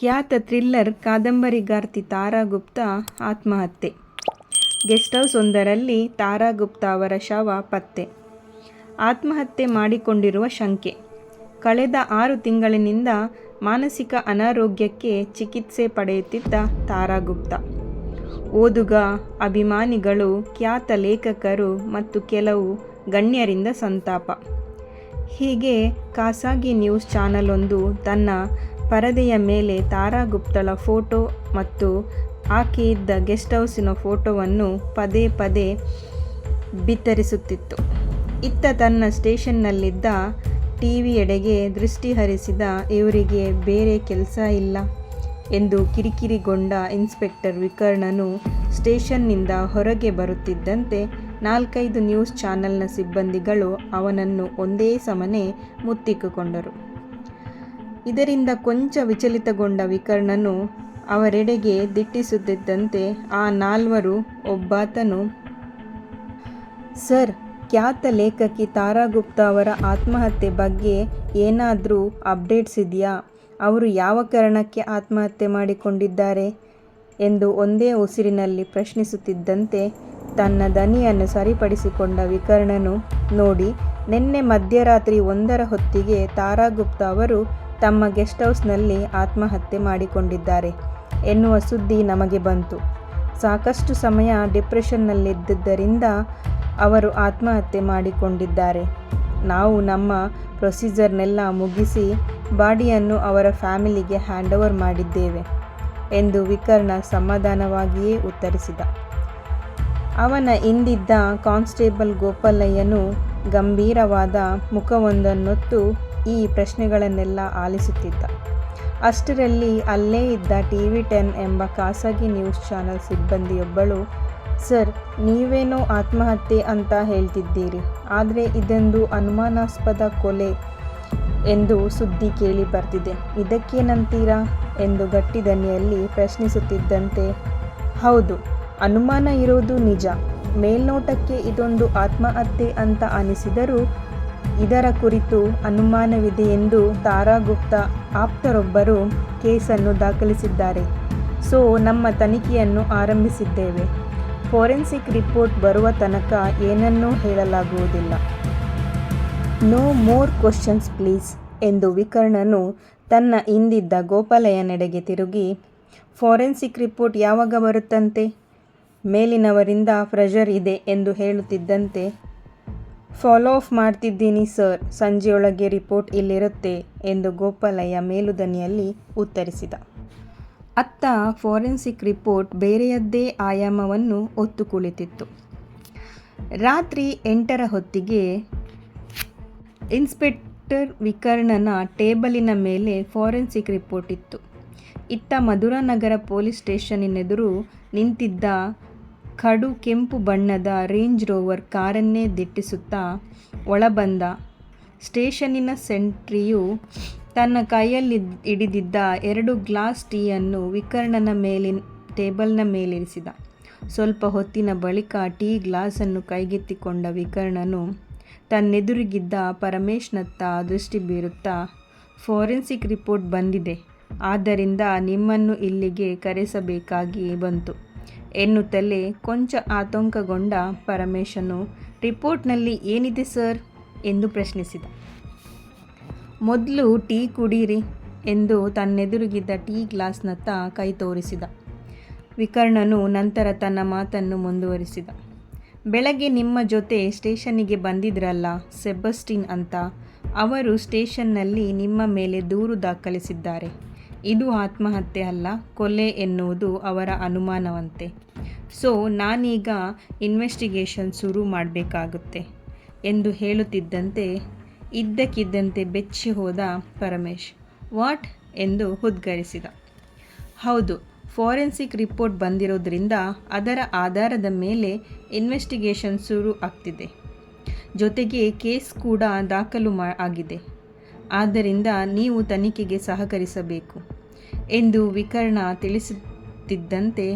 ಖ್ಯಾತ ಥ್ರಿಲ್ಲರ್ ಕಾದಂಬರಿಗಾರ್ತಿ ತಾರಾ ಗುಪ್ತಾ ಆತ್ಮಹತ್ಯೆ. Guest house ಒಂದರಲ್ಲಿ ತಾರಾ ಗುಪ್ತಾ ಅವರ ಶವ ಪತ್ತೆ. ಆತ್ಮಹತ್ಯೆ ಮಾಡಿಕೊಂಡಿರುವ ಶಂಕೆ. ಕಳೆದ ಆರು ತಿಂಗಳಿನಿಂದ ಮಾನಸಿಕ ಅನಾರೋಗ್ಯಕ್ಕೆ ಚಿಕಿತ್ಸೆ ಪಡೆಯುತ್ತಿದ್ದ ತಾರಾ ಗುಪ್ತಾ. ಓದುಗ, ಅಭಿಮಾನಿಗಳು, ಖ್ಯಾತ ಲೇಖಕರು ಮತ್ತು ಕೆಲವು ಗಣ್ಯರಿಂದ ಸಂತಾಪ. ಹೀಗೆ ಖಾಸಗಿ ನ್ಯೂಸ್ ಚಾನಲೊಂದು ತನ್ನ ಪರದೆಯ ಮೇಲೆ ತಾರಾ ಗುಪ್ತಳ ಫೋಟೋ ಮತ್ತು ಆಕೆ ಇದ್ದ ಗೆಸ್ಟ್ ಹೌಸಿನ ಫೋಟೋವನ್ನು ಪದೇ ಪದೇ ಬಿತ್ತರಿಸುತ್ತಿತ್ತು. ಇತ್ತ ತನ್ನ ಸ್ಟೇಷನ್ನಲ್ಲಿದ್ದ ಟಿ ವಿಯೆಡೆಗೆ ದೃಷ್ಟಿ ಹರಿಸಿದ, ಇವರಿಗೆ ಬೇರೆ ಕೆಲಸ ಇಲ್ಲ ಎಂದು ಕಿರಿಕಿರಿಗೊಂಡ ಇನ್ಸ್ಪೆಕ್ಟರ್ ವಿಕರ್ಣನು ಸ್ಟೇಷನ್ನಿಂದ ಹೊರಗೆ ಬರುತ್ತಿದ್ದಂತೆ ನಾಲ್ಕೈದು ನ್ಯೂಸ್ ಚಾನೆಲ್ನ ಸಿಬ್ಬಂದಿಗಳು ಅವನನ್ನು ಒಂದೇ ಸಮನೆ ಮುತ್ತಿಕ್ಕುಕೊಂಡರು. ಇದರಿಂದ ಕೊಂಚ ವಿಚಲಿತಗೊಂಡ ವಿಕರ್ಣನು ಅವರೆಡೆಗೆ ದಿಟ್ಟಿಸುತ್ತಿದ್ದಂತೆ ಆ ನಾಲ್ವರು ಒಬ್ಬಾತನು, ಸರ್, ಖ್ಯಾತ ಲೇಖಕಿ ತಾರಾ ಗುಪ್ತಾ ಅವರ ಆತ್ಮಹತ್ಯೆ ಬಗ್ಗೆ ಏನಾದರೂ ಅಪ್ಡೇಟ್ಸ್ ಇದೆಯಾ? ಅವರು ಯಾವ ಕಾರಣಕ್ಕೆ ಆತ್ಮಹತ್ಯೆ ಮಾಡಿಕೊಂಡಿದ್ದಾರೆ? ಎಂದು ಒಂದೇ ಉಸಿರಿನಲ್ಲಿ ಪ್ರಶ್ನಿಸುತ್ತಿದ್ದಂತೆ ತನ್ನ ದನಿಯನ್ನು ಸರಿಪಡಿಸಿಕೊಂಡ ವಿಕರ್ಣನು ನೋಡಿ, ನಿನ್ನೆ ಮಧ್ಯರಾತ್ರಿ ಒಂದರ ಹೊತ್ತಿಗೆ ತಾರಾಗುಪ್ತ ಅವರು ತಮ್ಮ ಗೆಸ್ಟ್ ಹೌಸ್ನಲ್ಲಿ ಆತ್ಮಹತ್ಯೆ ಮಾಡಿಕೊಂಡಿದ್ದಾರೆ ಎನ್ನುವ ಸುದ್ದಿ ನಮಗೆ ಬಂತು. ಸಾಕಷ್ಟು ಸಮಯ ಡಿಪ್ರೆಷನ್ನಲ್ಲಿದ್ದರಿಂದ ಅವರು ಆತ್ಮಹತ್ಯೆ ಮಾಡಿಕೊಂಡಿದ್ದಾರೆ. ನಾವು ನಮ್ಮ ಪ್ರೊಸೀಜರ್ನೆಲ್ಲ ಮುಗಿಸಿ ಬಾಡಿಯನ್ನು ಅವರ ಫ್ಯಾಮಿಲಿಗೆ ಹ್ಯಾಂಡ್ ಓವರ್ ಮಾಡಿದ್ದೇವೆ ಎಂದು ವಿಕರ್ಣ ಸಮಾಧಾನವಾಗಿಯೇ ಉತ್ತರಿಸಿದ. ಅವನ ಹಿಂದಿದ್ದ ಕಾನ್ಸ್ಟೇಬಲ್ ಗೋಪಾಲಯ್ಯನು ಗಂಭೀರವಾದ ಮುಖವೊಂದನ್ನೊತ್ತು ಈ ಪ್ರಶ್ನೆಗಳನ್ನೆಲ್ಲ ಆಲಿಸುತ್ತಿದ್ದ. ಅಷ್ಟರಲ್ಲಿ ಅಲ್ಲೇ ಇದ್ದ ಟಿ ವಿ ಟೆನ್ ಎಂಬ ಖಾಸಗಿ ನ್ಯೂಸ್ ಚಾನೆಲ್ ಸಿಬ್ಬಂದಿಯೊಬ್ಬಳು, ಸರ್, ನೀವೇನೋ ಆತ್ಮಹತ್ಯೆ ಅಂತ ಹೇಳ್ತಿದ್ದೀರಿ. ಆದರೆ ಇದೊಂದು ಅನುಮಾನಾಸ್ಪದ ಕೊಲೆ ಎಂದು ಸುದ್ದಿ ಕೇಳಿ ಬರ್ತಿದೆ. ಇದಕ್ಕೇನಂತೀರಾ? ಎಂದು ಗಟ್ಟಿ ದನಿಯಲ್ಲಿ ಪ್ರಶ್ನಿಸುತ್ತಿದ್ದಂತೆ, ಹೌದು, ಅನುಮಾನ ಇರೋದು ನಿಜ. ಮೇಲ್ನೋಟಕ್ಕೆ ಇದೊಂದು ಆತ್ಮಹತ್ಯೆ ಅಂತ ಅನಿಸಿದರೂ ಇದರ ಕುರಿತು ಅನುಮಾನವಿದೆ ಎಂದು ತಾರಾ ಗುಪ್ತಾ ಆಪ್ತರೊಬ್ಬರು ಕೇಸನ್ನು ದಾಖಲಿಸಿದ್ದಾರೆ. ಸೊ, ನಮ್ಮ ತನಿಖೆಯನ್ನು ಆರಂಭಿಸಿದ್ದೇವೆ. ಫೋರೆನ್ಸಿಕ್ ರಿಪೋರ್ಟ್ ಬರುವ ತನಕ ಏನನ್ನೂ ಹೇಳಲಾಗುವುದಿಲ್ಲ. ನೋ ಮೋರ್ ಕ್ವಶನ್ಸ್ ಪ್ಲೀಸ್ ಎಂದು ವಿಕರ್ಣನು ತನ್ನ ಹಿಂದಿದ್ದ ಗೋಪಾಲಯ್ಯನೆಡೆಗೆ ತಿರುಗಿ, ಫೋರೆನ್ಸಿಕ್ ರಿಪೋರ್ಟ್ ಯಾವಾಗ ಬರುತ್ತಂತೆ? ಮೇಲಿನವರಿಂದ ಪ್ರೆಷರ್ ಇದೆ ಎಂದು ಹೇಳುತ್ತಿದ್ದಂತೆ ಫಾಲೋ ಆಫ್ ಮಾಡ್ತಿದ್ದೀನಿ ಸರ್ ಸಂಜೆಯೊಳಗೆ ರಿಪೋರ್ಟ್ ಇಲ್ಲಿರುತ್ತೆ ಎಂದು ಗೋಪಾಲಯ್ಯ ಮೇಲುದನಿಯಲ್ಲಿ ಉತ್ತರಿಸಿದ. ಅತ್ತ ಫಾರೆನ್ಸಿಕ್ ರಿಪೋರ್ಟ್ ಬೇರೆಯದ್ದೇ ಆಯಾಮವನ್ನು ಒತ್ತು ಕುಳಿತಿತ್ತು. ರಾತ್ರಿ ಎಂಟರ ಹೊತ್ತಿಗೆ ಇನ್ಸ್ಪೆಕ್ಟರ್ ವಿಕರ್ಣನ ಟೇಬಲಿನ ಮೇಲೆ ಫಾರೆನ್ಸಿಕ್ ರಿಪೋರ್ಟ್ ಇತ್ತು. ಇತ್ತ ಮಧುರಾನಗರ ಪೊಲೀಸ್ ಸ್ಟೇಷನ್ನಿನೆದುರು ನಿಂತಿದ್ದ ಕಡು ಕೆಂಪು ಬಣ್ಣದ ರೇಂಜ್ ರೋವರ್ ಕಾರನ್ನೇ ದಿಟ್ಟಿಸುತ್ತಾ ಒಳಬಂದ. ಸ್ಟೇಷನ್ನಿನ ಸೆಂಟ್ರಿಯು ತನ್ನ ಕೈಯಲ್ಲಿ ಹಿಡಿದಿದ್ದ ಎರಡು ಗ್ಲಾಸ್ ಟೀಯನ್ನು ವಿಕರ್ಣನ ಮೇಲಿನ ಟೇಬಲ್ನ ಮೇಲಿರಿಸಿದ ಸ್ವಲ್ಪ ಹೊತ್ತಿನ ಬಳಿಕ ಟೀ ಗ್ಲಾಸನ್ನು ಕೈಗೆತ್ತಿಕೊಂಡ ವಿಕರ್ಣನು ತನ್ನೆದುರಿಗಿದ್ದ ಪರಮೇಶ್ನತ್ತ ದೃಷ್ಟಿ ಬೀರುತ್ತಾ, ಫೋರೆನ್ಸಿಕ್ ರಿಪೋರ್ಟ್ ಬಂದಿದೆ, ಆದ್ದರಿಂದ ನಿಮ್ಮನ್ನು ಇಲ್ಲಿಗೆ ಕರೆಸಬೇಕಾಗಿ ಬಂತು. ಎನ್ನುತ್ತಲೇ ಕೊಂಚ ಆತಂಕಗೊಂಡ ಪರಮೇಶನು, ರಿಪೋರ್ಟ್ನಲ್ಲಿ ಏನಿದೆ ಸರ್? ಎಂದು ಪ್ರಶ್ನಿಸಿದ. ಮೊದಲು ಟೀ ಕುಡೀರಿ ಎಂದು ತನ್ನೆದುರುಗಿದ್ದ ಟೀ ಗ್ಲಾಸ್ನತ್ತ ಕೈ ತೋರಿಸಿದ. ವಿಕರ್ಣನು ನಂತರ ತನ್ನ ಮಾತನ್ನು ಮುಂದುವರಿಸಿದ. ಬೆಳಗ್ಗೆ ನಿಮ್ಮ ಜೊತೆ ಸ್ಟೇಷನ್ನಿಗೆ ಬಂದಿದ್ರಲ್ಲ, ಸೆಬಸ್ಟಿನ್ ಅಂತ, ಅವರು ಸ್ಟೇಷನ್ನಲ್ಲಿ ನಿಮ್ಮ ಮೇಲೆ ದೂರು ದಾಖಲಿಸಿದ್ದಾರೆ. ಇದು ಆತ್ಮಹತ್ಯೆ ಅಲ್ಲ, ಕೊಲೆ ಎನ್ನುವುದು ಅವರ ಅನುಮಾನವಂತೆ. ಸೊ, ನಾನೀಗ ಇನ್ವೆಸ್ಟಿಗೇಷನ್ ಶುರು ಮಾಡಬೇಕಾಗುತ್ತೆ ಎಂದು ಹೇಳುತ್ತಿದ್ದಂತೆ, ಇದ್ದಕ್ಕಿದ್ದಂತೆ ಬೆಚ್ಚಿ ಹೋದ ಪರಮೇಶ್. ವಾಟ್? ಎಂದು ಉದ್ಗರಿಸಿದ. ಹೌದು, ಫೋರೆನ್ಸಿಕ್ ರಿಪೋರ್ಟ್ ಬಂದಿರೋದ್ರಿಂದ ಅದರ ಆಧಾರದ ಮೇಲೆ ಇನ್ವೆಸ್ಟಿಗೇಷನ್ ಶುರು ಆಗ್ತಿದೆ. ಜೊತೆಗೆ ಕೇಸ್ ಕೂಡ ದಾಖಲು ಮಾ, ಆಗಿದೆ. ಆದ್ದರಿಂದ ನೀವು ತನಿಖೆಗೆ ಸಹಕರಿಸಬೇಕು. ಎಂದು ವಿಕರ್ಣ ತಿಳಿಸುತ್ತಿದ್ದಂತೆ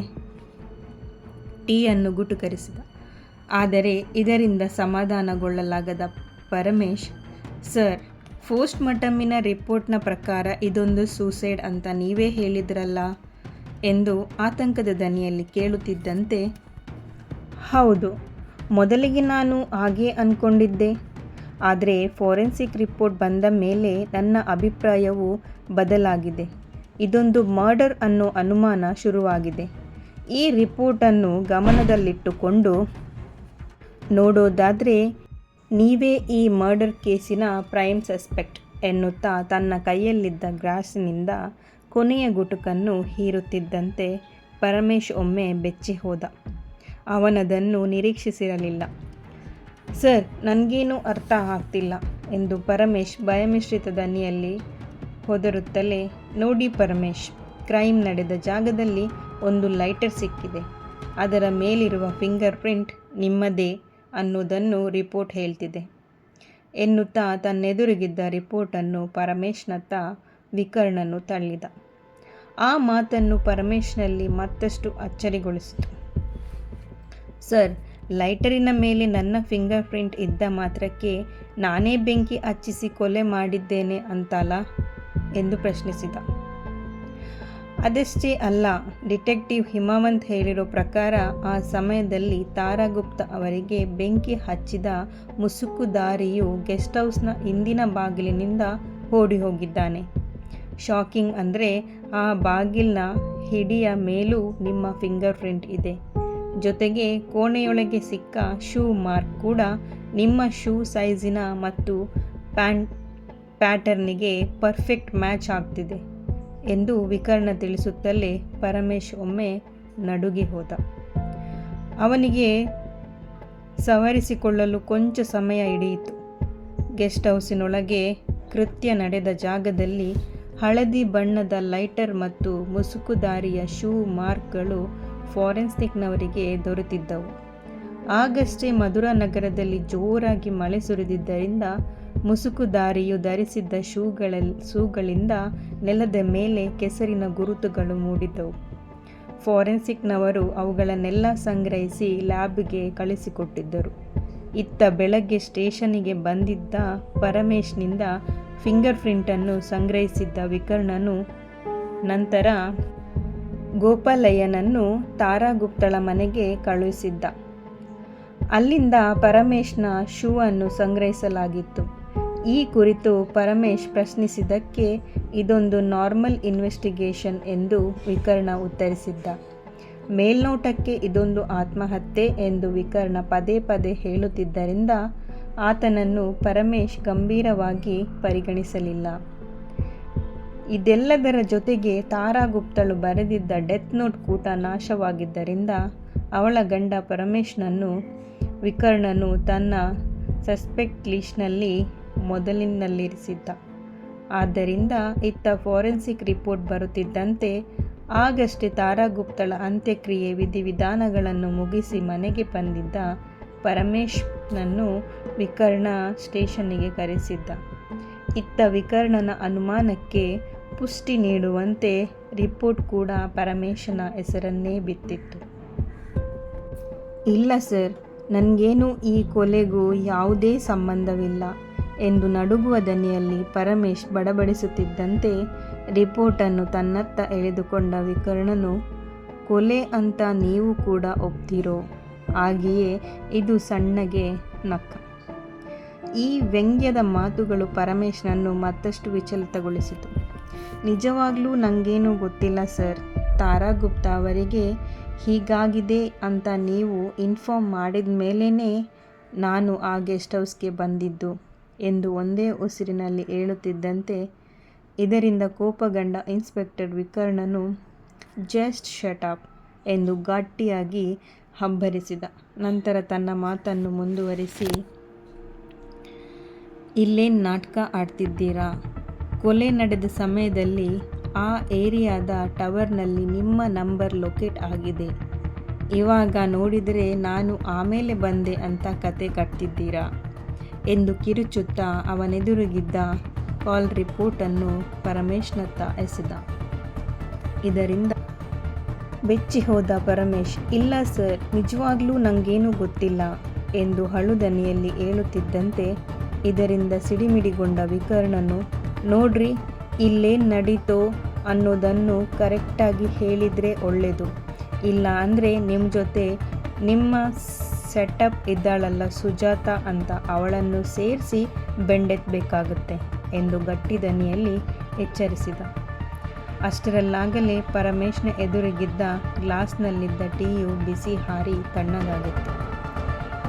ಟೀಯನ್ನು ಗುಟುಕರಿಸಿದ. ಆದರೆ ಇದರಿಂದ ಸಮಾಧಾನಗೊಳ್ಳಲಾಗದ ಪರಮೇಶ್, ಸರ್ ಪೋಸ್ಟ್ ಮಾರ್ಟಮಿನ ರಿಪೋರ್ಟ್ನ ಪ್ರಕಾರ ಇದೊಂದು ಸೂಸೈಡ್ ಅಂತ ನೀವೇ ಹೇಳಿದ್ರಲ್ಲ? ಎಂದು ಆತಂಕದ ದನಿಯಲ್ಲಿ ಕೇಳುತ್ತಿದ್ದಂತೆ, ಹೌದು, ಮೊದಲಿಗೆ ನಾನು ಹಾಗೇ ಅಂದ್ಕೊಂಡಿದ್ದೆ ಆದರೆ ಫೋರೆನ್ಸಿಕ್ ರಿಪೋರ್ಟ್ ಬಂದ ಮೇಲೆ ನನ್ನ ಅಭಿಪ್ರಾಯವು ಬದಲಾಗಿದೆ. ಇದೊಂದು ಮರ್ಡರ್ ಅನ್ನೋ ಅನುಮಾನ ಶುರುವಾಗಿದೆ. ಈ ರಿಪೋರ್ಟನ್ನು ಗಮನದಲ್ಲಿಟ್ಟುಕೊಂಡು ನೋಡೋದಾದರೆ, ನೀವೇ ಈ ಮರ್ಡರ್ ಕೇಸಿನ ಪ್ರೈಮ್ ಸಸ್ಪೆಕ್ಟ್ ಎನ್ನುತ್ತಾ ತನ್ನ ಕೈಯಲ್ಲಿದ್ದ ಗ್ರಾಸಿನಿಂದ ಕೊನೆಯ ಗುಟುಕನ್ನು ಹೀರುತ್ತಿದ್ದಂತೆ ಪರಮೇಶ್ ಒಮ್ಮೆ ಬೆಚ್ಚಿ ಹೋದ. ಅವನದನ್ನು ನಿರೀಕ್ಷಿಸಿರಲಿಲ್ಲ. ಸರ್, ನನಗೇನು ಅರ್ಥ ಆಗ್ತಿಲ್ಲ ಎಂದು ಪರಮೇಶ್ ಭಯಮಿಶ್ರಿತ ದನಿಯಲ್ಲಿ ಹೊದರುತ್ತಲೇ ನೋಡಿ ಪರಮೇಶ್. ಕ್ರೈಮ್ ನಡೆದ ಜಾಗದಲ್ಲಿ ಒಂದು ಲೈಟರ್ ಸಿಕ್ಕಿದೆ. ಅದರ ಮೇಲಿರುವ ಫಿಂಗರ್ ಪ್ರಿಂಟ್ ನಿಮ್ಮದೇ ಅನ್ನೋದನ್ನು ರಿಪೋರ್ಟ್ ಹೇಳ್ತಿದೆ. ಎನ್ನುತ್ತಾ ತನ್ನೆದುರಿಗಿದ್ದ ರಿಪೋರ್ಟನ್ನು ಪರಮೇಶ್ನತ್ತ ವಿಕರ್ಣನು ತಳ್ಳಿದ. ಆ ಮಾತನ್ನು ಪರಮೇಶ್ನಲ್ಲಿ ಮತ್ತಷ್ಟು ಅಚ್ಚರಿಗೊಳಿಸಿತು. ಸರ್, ಲೈಟರಿನ ಮೇಲೆ ನನ್ನ ಫಿಂಗರ್ ಪ್ರಿಂಟ್ ಇದ್ದ ಮಾತ್ರಕ್ಕೆ ನಾನೇ ಬೆಂಕಿ ಹಚ್ಚಿಸಿ ಕೊಲೆ ಮಾಡಿದ್ದೇನೆ ಅಂತಲ್ಲ? ಎಂದು ಪ್ರಶ್ನಿಸಿದ. ಅದಷ್ಟೇ ಅಲ್ಲ, ಡಿಟೆಕ್ಟಿವ್ ಹಿಮಾವಂತ್ ಹೇಳಿರೋ ಪ್ರಕಾರ ಆ ಸಮಯದಲ್ಲಿ ತಾರಾಗುಪ್ತ ಅವರಿಗೆ ಬೆಂಕಿ ಹಚ್ಚಿದ ಮುಸುಕುದಾರಿಯು ಗೆಸ್ಟ್ ಹೌಸ್ನ ಹಿಂದಿನ ಬಾಗಿಲಿನಿಂದ ಓಡಿ ಹೋಗಿದ್ದಾನೆ ಶಾಕಿಂಗ್ ಅಂದರೆ ಆ ಬಾಗಿಲಿನ ಹಿಡಿಯ ಮೇಲೂ ನಿಮ್ಮ ಫಿಂಗರ್ ಪ್ರಿಂಟ್ ಇದೆ. ಜೊತೆಗೆ ಕೋಣೆಯೊಳಗೆ ಸಿಕ್ಕ ಶೂ ಮಾರ್ಕ್ ಕೂಡ ನಿಮ್ಮ ಶೂ ಸೈಜಿನ ಮತ್ತು ಪ್ಯಾಂಟ್ ಪ್ಯಾಟರ್ನಿಗೆ ಪರ್ಫೆಕ್ಟ್ ಮ್ಯಾಚ್ ಆಗ್ತಿದೆ ಎಂದು ವಿಕರ್ಣ ತಿಳಿಸುತ್ತಲೇ ಪರಮೇಶ್ ಒಮ್ಮೆ ನಡುಗಿ ಹೋದ. ಅವನಿಗೆ ಸವರಿಸಿಕೊಳ್ಳಲು ಕೊಂಚ ಸಮಯ ಹಿಡಿಯಿತು. ಗೆಸ್ಟ್ ಹೌಸಿನೊಳಗೆ ಕೃತ್ಯ ನಡೆದ ಜಾಗದಲ್ಲಿ ಹಳದಿ ಬಣ್ಣದ ಲೈಟರ್ ಮತ್ತು ಮುಸುಕುದಾರಿಯ ಶೂ ಮಾರ್ಕ್ಗಳು ಫಾರೆನ್ಸಿಕ್ನವರಿಗೆ ದೊರೆತಿದ್ದವು. ಆಗಷ್ಟೇ ಮಧುರಾ ನಗರದಲ್ಲಿ ಜೋರಾಗಿ ಮಳೆ ಸುರಿದಿದ್ದರಿಂದ ಮುಸುಕುದಾರಿಯು ಧರಿಸಿದ್ದ ಶೂಗಳ ಶೂಗಳಿಂದ ನೆಲದ ಮೇಲೆ ಕೆಸರಿನ ಗುರುತುಗಳು ಮೂಡಿದ್ದವು ಫಾರೆನ್ಸಿಕ್ನವರು ಅವುಗಳನ್ನೆಲ್ಲ ಸಂಗ್ರಹಿಸಿ ಲ್ಯಾಬ್ಗೆ ಕಳಿಸಿಕೊಟ್ಟಿದ್ದರು. ಇತ್ತ ಬೆಳಗ್ಗೆ ಸ್ಟೇಷನಿಗೆ ಬಂದಿದ್ದ ಪರಮೇಶ್ನಿಂದ ಫಿಂಗರ್ ಪ್ರಿಂಟನ್ನು ಸಂಗ್ರಹಿಸಿದ್ದ ವಿಕರ್ಣನು, ನಂತರ ಗೋಪಾಲಯ್ಯನನ್ನು ತಾರಾಗುಪ್ತಳ ಮನೆಗೆ ಕಳುಹಿಸಿದ್ದ. ಅಲ್ಲಿಂದ ಪರಮೇಶ್ನ ಶೂ ಅನ್ನು ಸಂಗ್ರಹಿಸಲಾಗಿತ್ತು. ಈ ಕುರಿತು ಪರಮೇಶ್ ಪ್ರಶ್ನಿಸಿದ್ದಕ್ಕೆ ಇದೊಂದು ನಾರ್ಮಲ್ ಇನ್ವೆಸ್ಟಿಗೇಷನ್ ಎಂದು ವಿಕರ್ಣ ಉತ್ತರಿಸಿದ್ದ. ಮೇಲ್ನೋಟಕ್ಕೆ ಇದೊಂದು ಆತ್ಮಹತ್ಯೆ ಎಂದು ವಿಕರ್ಣ ಪದೇ ಪದೇ ಹೇಳುತ್ತಿದ್ದರಿಂದ ಆತನನ್ನು ಪರಮೇಶ್ ಗಂಭೀರವಾಗಿ ಪರಿಗಣಿಸಲಿಲ್ಲ. ಇದೆಲ್ಲದರ ಜೊತೆಗೆ ತಾರಾ ಗುಪ್ತಳು ಬರೆದಿದ್ದ ಡೆತ್ ನೋಟ್ ಕೂಟ ನಾಶವಾಗಿದ್ದರಿಂದ ಅವಳ ಗಂಡ ಪರಮೇಶ್ನನ್ನು ವಿಕರ್ಣನು ತನ್ನ ಸಸ್ಪೆಕ್ಟ್ ಲಿಸ್ಟ್ನಲ್ಲಿ ಮೊದಲಿನಲ್ಲಿರಿಸಿದ್ದ. ಆದ್ದರಿಂದ ಇತ್ತ ಫಾರೆನ್ಸಿಕ್ ರಿಪೋರ್ಟ್ ಬರುತ್ತಿದ್ದಂತೆ ಆಗಷ್ಟೇ ತಾರಾಗುಪ್ತಳ ಅಂತ್ಯಕ್ರಿಯೆ ವಿಧಿವಿಧಾನಗಳನ್ನು ಮುಗಿಸಿ ಮನೆಗೆ ಬಂದಿದ್ದ ಪರಮೇಶ್ನನ್ನು ವಿಕರ್ಣ ಸ್ಟೇಷನ್ನಿಗೆ ಕರೆಸಿದ್ದ. ಇತ್ತ ವಿಕರ್ಣನ ಅನುಮಾನಕ್ಕೆ ಪುಷ್ಟಿ ನೀಡುವಂತೆ ರಿಪೋರ್ಟ್ ಕೂಡ ಪರಮೇಶನ ಹೆಸರನ್ನೇ ಬಿತ್ತಿತ್ತು. ಇಲ್ಲ ಸರ್, ನನಗೇನು ಈ ಕೊಲೆಗೂ ಯಾವುದೇ ಸಂಬಂಧವಿಲ್ಲ. ಎಂದು ನಡುಗುವ ದನಿಯಲ್ಲಿ ಪರಮೇಶ್ ಬಡಬಡಿಸುತ್ತಿದ್ದಂತೆ ರಿಪೋರ್ಟನ್ನು ತನ್ನತ್ತ ಎಳೆದುಕೊಂಡ ವಿಕರ್ಣನು, ಕೊಲೆ ಅಂತ ನೀವು ಕೂಡ ಒಪ್ತಿರೋ? ಹಾಗೆಯೇ ಇದು ಸಣ್ಣಗೆ ನಕ್ಕ. ಈ ವ್ಯಂಗ್ಯದ ಮಾತುಗಳು ಪರಮೇಶ್ನನ್ನು ಮತ್ತಷ್ಟು ವಿಚಲಿತಗೊಳಿಸಿತು. ನಿಜವಾಗ್ಲೂ ನನಗೇನೂ ಗೊತ್ತಿಲ್ಲ ಸರ್. ತಾರಾ ಗುಪ್ತಾ ಅವರಿಗೆ ಹೀಗಾಗಿದೆ ಅಂತ ನೀವು ಇನ್ಫಾರ್ಮ್ ಮಾಡಿದ ಮೇಲೇ ನಾನು ಆ ಗೆಸ್ಟ್ ಹೌಸ್ಗೆ ಬಂದಿದ್ದು. ಎಂದು ಒಂದೇ ಉಸಿರಿನಲ್ಲಿ ಹೇಳುತ್ತಿದ್ದಂತೆ ಇದರಿಂದ ಕೋಪಗೊಂಡ ಇನ್ಸ್ಪೆಕ್ಟರ್ ವಿಕರ್ಣನು, ಜಸ್ಟ್ ಶಟ್ ಅಪ್ ಎಂದು ಗಟ್ಟಿಯಾಗಿ ಹಬ್ಬರಿಸಿದ ನಂತರ ತನ್ನ ಮಾತನ್ನು ಮುಂದುವರಿಸಿ, ಇಲ್ಲೇನು ನಾಟಕ ಆಡ್ತಿದ್ದೀರಾ? ಕೊಲೆ ನಡೆದ ಸಮಯದಲ್ಲಿ ಆ ಏರಿಯಾದ ಟವರ್ನಲ್ಲಿ ನಿಮ್ಮ ನಂಬರ್ ಲೊಕೇಟ್ ಆಗಿದೆ. ಇವಾಗ ನೋಡಿದರೆ ನಾನು ಆಮೇಲೆ ಬಂದೆ ಅಂತ ಕತೆ ಕಟ್ತಿದ್ದೀರಾ? ಎಂದು ಕಿರುಚುತ್ತಾ ಅವನೆದುರಿಗಿದ್ದ ಕಾಲ್ ರಿಪೋರ್ಟನ್ನು ಪರಮೇಶ್ನತ್ತ ಎಸೆದ. ಇದರಿಂದ ಬೆಚ್ಚಿ ಹೋದ ಪರಮೇಶ್, ಇಲ್ಲ ಸರ್, ನಿಜವಾಗ್ಲೂ ನನಗೇನೂ ಗೊತ್ತಿಲ್ಲ ಎಂದು ಹಳುದನಿಯಲ್ಲಿ ಹೇಳುತ್ತಿದ್ದಂತೆ ಇದರಿಂದ ಸಿಡಿಮಿಡಿಗೊಂಡ ವಿಕರ್ಣನು, ನೋಡ್ರಿ, ಇಲ್ಲೇನು ನಡೀತೋ ಅನ್ನೋದನ್ನು ಕರೆಕ್ಟಾಗಿ ಹೇಳಿದರೆ ಒಳ್ಳೆಯದು ಇಲ್ಲ ಅಂದರೆ ನಿಮ್ಮ ಜೊತೆ ನಿಮ್ಮ ಸೆಟಪ್ ಇದ್ದಾಳಲ್ಲ ಸುಜಾತ ಅಂತ ಅವಳನ್ನು ಸೇರಿಸಿ ಬೆಂಡೆತ್ತಬೇಕಾಗುತ್ತೆ ಎಂದು ಗಟ್ಟಿ ದನಿಯಲ್ಲಿ ಎಚ್ಚರಿಸಿದ. ಅಷ್ಟರಲ್ಲಾಗಲೇ ಪರಮೇಶ್ನ ಎದುರಿಗಿದ್ದ ಗ್ಲಾಸ್ನಲ್ಲಿದ್ದ ಟೀಯು ಬಿಸಿ ಹಾರಿ ತಣ್ಣಗಾಗಿತ್ತು.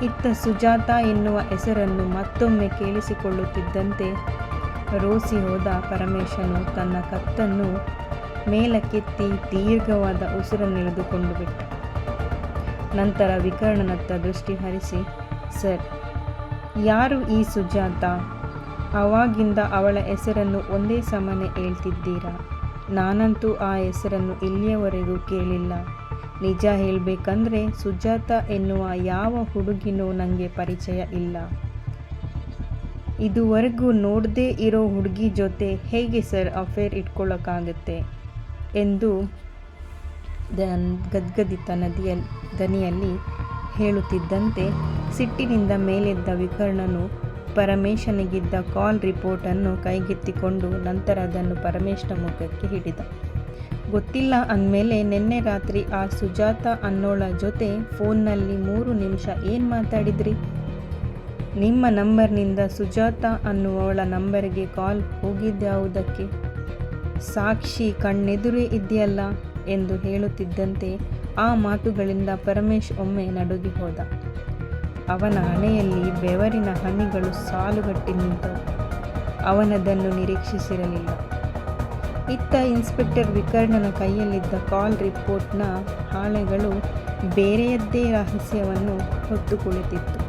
ಇತ್ತ ಸುಜಾತ ಎನ್ನುವ ಹೆಸರನ್ನು ಮತ್ತೊಮ್ಮೆ ಕೇಳಿಸಿಕೊಳ್ಳುತ್ತಿದ್ದಂತೆ ರೋಸಿ ಹೋದ ಪರಮೇಶನು ತನ್ನ ಕತ್ತನ್ನು ಮೇಲಕ್ಕೆತ್ತಿ ದೀರ್ಘವಾದ ಉಸಿರನ್ನೆಳೆದುಕೊಂಡು ಬಿಟ್ಟ. ನಂತರ ವಿಕರ್ಣನತ್ತ ದೃಷ್ಟಿ ಹರಿಸಿ, ಸರ್, ಯಾರು ಈ ಸುಜಾತ? ಅವಾಗಿಂದ ಅವಳ ಹೆಸರನ್ನು ಒಂದೇ ಸಮನೆ ಹೇಳ್ತಿದ್ದೀರಾ? ನಾನಂತೂ ಆ ಹೆಸರನ್ನು ಇಲ್ಲಿಯವರೆಗೂ ಕೇಳಿಲ್ಲ. ನಿಜ ಹೇಳಬೇಕಂದ್ರೆ ಸುಜಾತ ಎನ್ನುವ ಯಾವ ಹುಡುಗಿನೂ ನನಗೆ ಪರಿಚಯ ಇಲ್ಲ. ಇದುವರೆಗೂ ನೋಡದೇ ಇರೋ ಹುಡುಗಿ ಜೊತೆ ಹೇಗೆ ಸರ್ ಅಫೇರ್ ಇಟ್ಕೊಳ್ಳೋಕ್ಕಾಗುತ್ತೆ ಎಂದು ಗದ್ಗದಿತ ನದಿಯಲ್ಲಿ ದನಿಯಲ್ಲಿ ಹೇಳುತ್ತಿದ್ದಂತೆ ಸಿಟ್ಟಿನಿಂದ ಮೇಲೆದ್ದ ವಿಕರ್ಣನು ಪರಮೇಶನಿಗಿದ್ದ ಕಾಲ್ ರಿಪೋರ್ಟನ್ನು ಕೈಗೆತ್ತಿಕೊಂಡು ನಂತರ ಅದನ್ನು ಪರಮೇಶ್ನ ಮುಖಕ್ಕೆ ಹಿಡಿದ. ಗೊತ್ತಿಲ್ಲ ಅಂದಮೇಲೆ ನಿನ್ನೆ ರಾತ್ರಿ ಆ ಸುಜಾತ ಅನ್ನೋಳ ಜೊತೆ ಫೋನ್ನಲ್ಲಿ ಮೂರು ನಿಮಿಷ ಏನು ಮಾತಾಡಿದ್ರಿ? ನಿಮ್ಮ ನಂಬರ್ನಿಂದ ಸುಜಾತ ಅನ್ನುವಳ ನಂಬರ್ಗೆ ಕಾಲ್ ಹೋಗಿದ್ಯಾವುದಕ್ಕೆ? ಸಾಕ್ಷಿ ಕಣ್ಣೆದುರೇ ಇದೆಯಲ್ಲ ಎಂದು ಹೇಳುತ್ತಿದ್ದಂತೆ ಆ ಮಾತುಗಳಿಂದ ಪರಮೇಶ್ ಒಮ್ಮೆ ನಡುಗಿ ಹೋದ. ಅವನ ಹಣೆಯಲ್ಲಿ ಬೆವರಿನ ಹನಿಗಳು ಸಾಲುಗಟ್ಟಿ ನಿಂತವು ಅವನದನ್ನು ನಿರೀಕ್ಷಿಸಿರಲಿಲ್ಲ. ಇತ್ತ ಇನ್ಸ್ಪೆಕ್ಟರ್ ವಿಕರ್ಣನ ಕೈಯಲ್ಲಿದ್ದ ಕಾಲ್ ರಿಪೋರ್ಟ್ನ ಹಾಳೆಗಳು ಬೇರೆಯದ್ದೇ ರಹಸ್ಯವನ್ನು ಹೊತ್ತು ಕುಳಿತಿತ್ತು.